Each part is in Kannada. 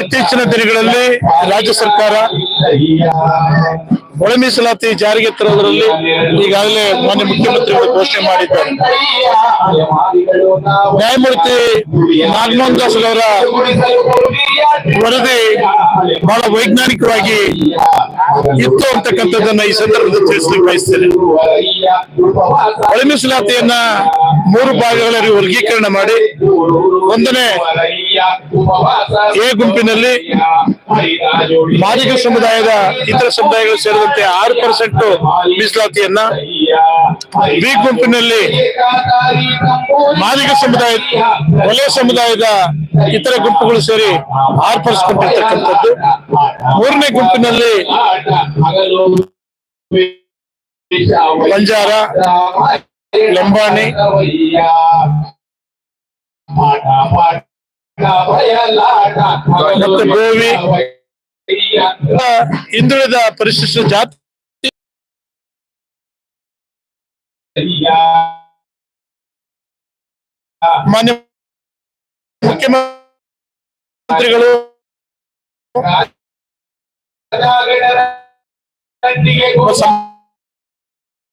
ಇತ್ತೀಚಿನ ದಿನಗಳಲ್ಲಿ ರಾಜ್ಯ ಸರ್ಕಾರ ಒಳ ಮೀಸಲಾತಿ ಜಾರಿಗೆ ತರುವುದರಲ್ಲಿ ಈಗಾಗಲೇ ಮಾನ್ಯ ಮುಖ್ಯಮಂತ್ರಿಗಳು ಘೋಷಣೆ ಮಾಡಿದ್ದಾರೆ. ನ್ಯಾಯಮೂರ್ತಿ ನಾಗಮೋಹನ್ ದಾಸ್ ಅವರ ವರದಿ ಬಹಳ ವೈಜ್ಞಾನಿಕವಾಗಿ ಇತ್ತು ಅಂತಕ್ಕಂಥದ್ದನ್ನ ಈ ಸಂದರ್ಭದಲ್ಲಿ ತಿಳಿಸಲಿಕ್ಕೆ ಬಯಸ್ತೇನೆ. ಒಳಮೀಸಲಾತಿಯನ್ನ ಮೂರು ಭಾಗಗಳಲ್ಲಿ ವರ್ಗೀಕರಣ ಮಾಡಿ ಒಂದನೇ ಎ ಗುಂಪಿನಲ್ಲಿ ಮಾದಿಗ ಸಮುದಾಯದ ಇತರ ಸಮುದಾಯಗಳು ಸೇರಿದಂತೆ ಆರು ಪರ್ಸೆಂಟ್ ಮೀಸಲಾತಿಯನ್ನ ಬಿ ಗುಂಪಿನಲ್ಲಿ ಮಾದಿಗ ಸಮುದಾಯ, ವಲಯ ಸಮುದಾಯದ ಇತರ ಗುಂಪುಗಳು ಸೇರಿ ಆರು ಪರ್ಸೆಂಟ್ ಇರ್ತಕ್ಕಂಥದ್ದು ಮೂರನೇ ಗುಂಪಿನಲ್ಲಿ ಬಂಜಾರ, ಲಂಬಾಣಿ ಮತ್ತೆ ಗೋವಿ ಹಿಂದುಳಿದ ಪರಿಶಿಷ್ಟ ಜಾತಿ ಮಾನ್ಯ ಮುಖ್ಯಮಂತ್ರಿಗಳು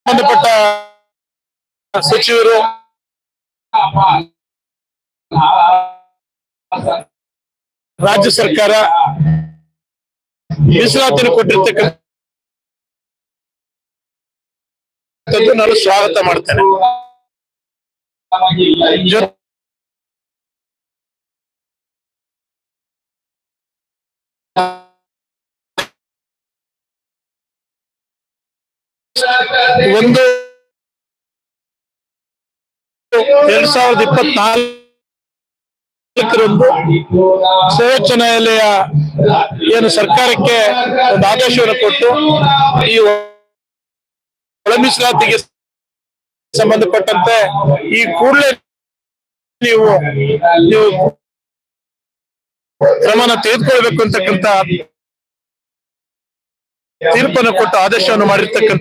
ಸಂಬಂಧಪಟ್ಟ ಸಚಿವರು ರಾಜ್ಯ ಸರ್ಕಾರ ಮೀಸಲಾತಿಯನ್ನು ಕೊಟ್ಟಿರ್ತಕ್ಕಂಥ ನಾನು ಸ್ವಾಗತ ಮಾಡ್ತೇನೆ. ಒಂದು ಎರಡ್ ಸಾವಿರದ ಇಪ್ಪತ್ನಾಲ್ಕರಂದು ಸರ್ವೋಚ್ಚ ಏನು ಸರ್ಕಾರಕ್ಕೆ ಒಂದು ಆದೇಶವನ್ನು ಕೊಟ್ಟು ಈ ಒಳ ಮೀಸಲಾತಿಗೆ ಸಂಬಂಧಪಟ್ಟಂತೆ ಈ ಕೂಡಲೇ ನೀವು ನೀವು ಕ್ರಮನ ತೆಗೆದುಕೊಳ್ಬೇಕು ಅಂತಕ್ಕಂತ ತೀರ್ಪನ್ನು ಕೊಟ್ಟು ಆದೇಶವನ್ನು ಮಾಡಿರ್ತಕ್ಕಂಥ